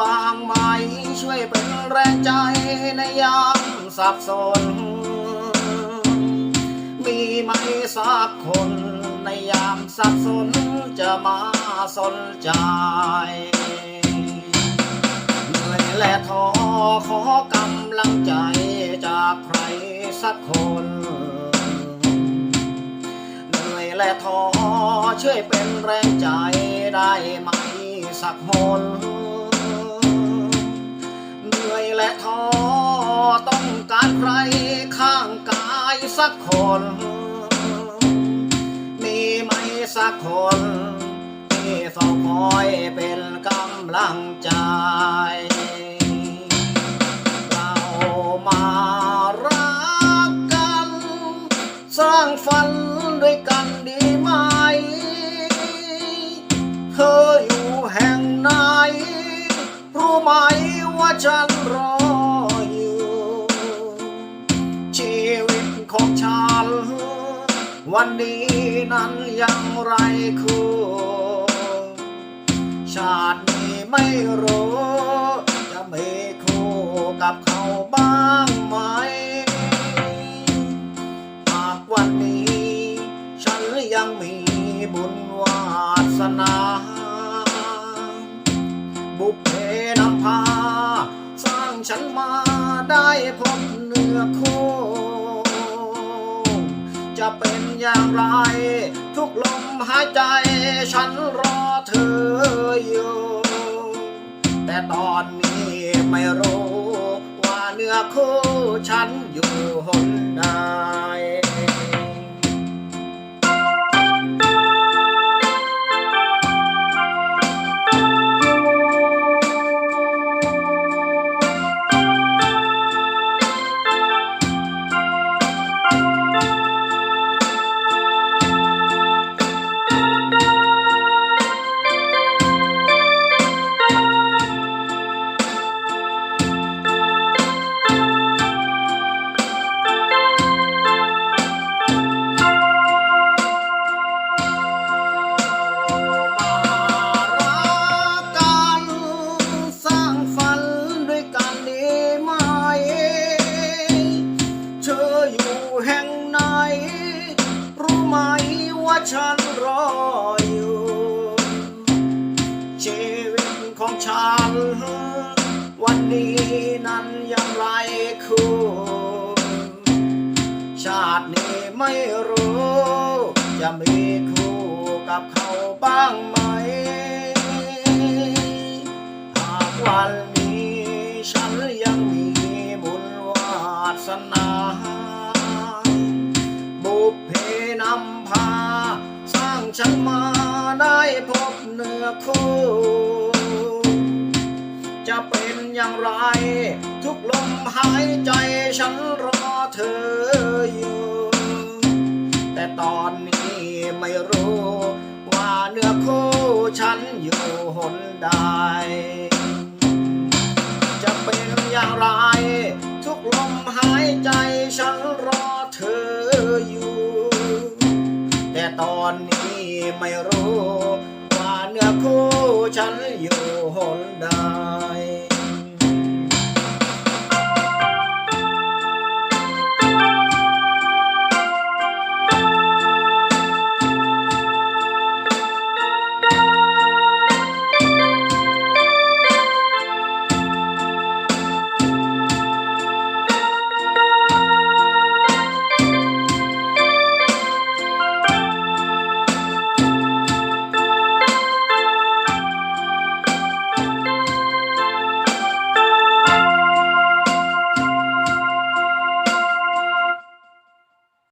บ้างไหม ช่วยเป็นแรงใจในยามสับสน มีไหมสักคนในยามสับสนจะมาสนใจเหนื่อยและท้อขอกำลังใจจากใครสักคนเหนื่อยและท้อช่วยเป็นแรงใจได้ไหมสักหน และท้อต้องการใครข้างกายสักคน มีไหมสักคนที่เฝ้าคอยเป็นกำลังใจ เรามารักกัน สร้างฝัน วันนี้นั้นยังไรคู่ ชาตินี้ไม่รู้ จะมีคู่กับเขาบ้างไหม หากวันนี้ ฉันยังมีบุญวาสนา บุพเพนำพา สร้างฉันมาได้พบเนื้อคู่ จะเป็นอย่างไร ทุกลมหายใจฉันรอเธออยู่ แต่ตอนนี้ไม่รู้ว่าเนื้อคู่ฉันอยู่หนใด วันนี้นั้นยังไรคู่ชาตินี้ไม่รู้ จะมีคู่กับเขาบ้างไหม หากวันนี้ฉันยังมีบุญวาสนา บุพเพนำพา สร้างฉันมาได้พบเนื้อคู่ อย่างไร ทุกลมหายใจฉันรอเธออยู่ แต่ตอนนี้ไม่รู้ ว่าเนื้อคู่ฉันอยู่หนใด จะเป็นอย่างไร ทุกลมหายใจฉันรอเธออยู่ แต่ตอนนี้ไม่รู้ ว่าเนื้อคู่ฉันอยู่หนใด